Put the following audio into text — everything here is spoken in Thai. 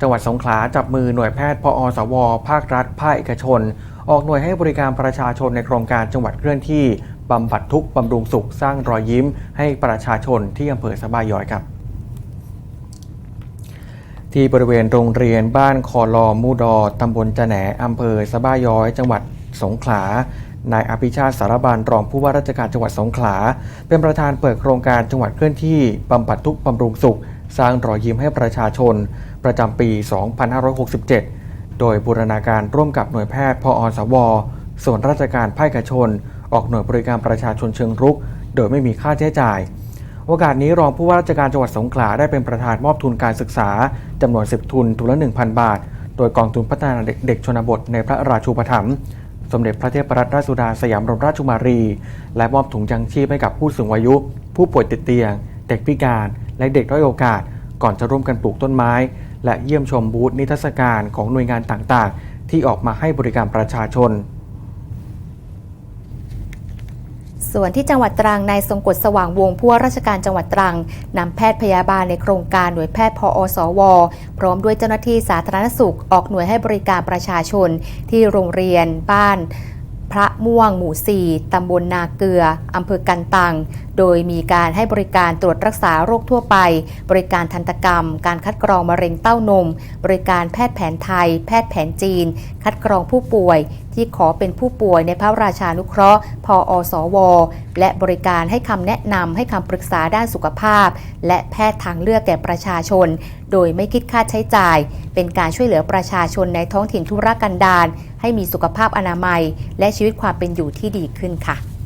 จังหวัดสงขลาจับมือหน่วยแพทย์ พอสว ภาครัฐ ภาคเอกชน ออกหน่วยให้บริการประชาชนในโครงการจังหวัดเคลื่อนที่บำบัดทุกข์บำรุงสุขสร้างรอยยิ้ม ให้ประชาชนที่อำเภอสะบายย้อยครับ ที่บริเวณโรงเรียนบ้านคอลอมูดอตำบลจะแหนอำเภอสะบายย้อย จังหวัดสงขลานายอภิชาติสารบานรองผู้ว่าราชการจังหวัดสงขลา เป็นประธานเปิดโครงการจังหวัดเคลื่อนที่บำบัดทุกบำรุงสุข สร้างรอยยิ้มให้ประชาชน ประจำปี 2567 โดยบูรณาการร่วมกับหน่วยแพทย์พอสว ส่วนราชการภาคเอกชน ออกหน่วยบริการประชาชนเชิงรุก โดยไม่มีค่าใช้จ่ายโอกาสนี้รองผู้ว่าราชการจังหวัดสงขลาได้เป็นประธานมอบทุนการศึกษาจำนวน 10 ทุนทุนละ 1,000 บาท โดยกองทุนพัฒนาเด็กเด็กชนบทในพระราชูปถัมภ์สมเด็จพระเทพรัตนราชสุดาสยามบรมราชกุมารี และมอบถุงยังชีพให้กับผู้สูงอายุ ผู้ป่วยติดเตียง เด็กพิการ และเด็กด้อยโอกาส ก่อนจะร่วมกันปลูกต้นไม้ และเยี่ยมชมบูธนิทรรศการของหน่วยงานต่างๆ ที่ออกมาให้บริการประชาชนส่วนที่จังหวัดตรังนายทรงกฎสว่างวงผู้ว่าราชการจังหวัดตรังนำแพทย์พยาบาลในโครงการหน่วยแพทย์พอสว พร้อมด้วยเจ้าหน้าที่สาธารณสุข ออกหน่วยให้บริการประชาชน ที่โรงเรียน บ้าน พระม่วง หมู่ 4 ตำบลนาเกลือ อำเภอกันตัง โดยมีการให้บริการตรวจรักษาโรคทั่วไป บริการทันตกรรม การคัดกรองมะเร็งเต้านม บริการแพทย์แผนไทย แพทย์แผนจีน คัดกรองผู้ป่วย ที่ขอเป็นผู้ป่วยในพระราชานุเคราะห์ พออสว และบริการให้คำแนะนำให้คำปรึกษาด้านสุขภาพ และแพทย์ทางเลือกแก่ประชาชน โดยไม่คิดค่าใช้จ่าย เป็นการช่วยเหลือประชาชนในท้องถิ่นทุรกันดารให้มีสุขภาพอนามัย และชีวิตความเป็นอยู่ที่ดีขึ้นค่ะ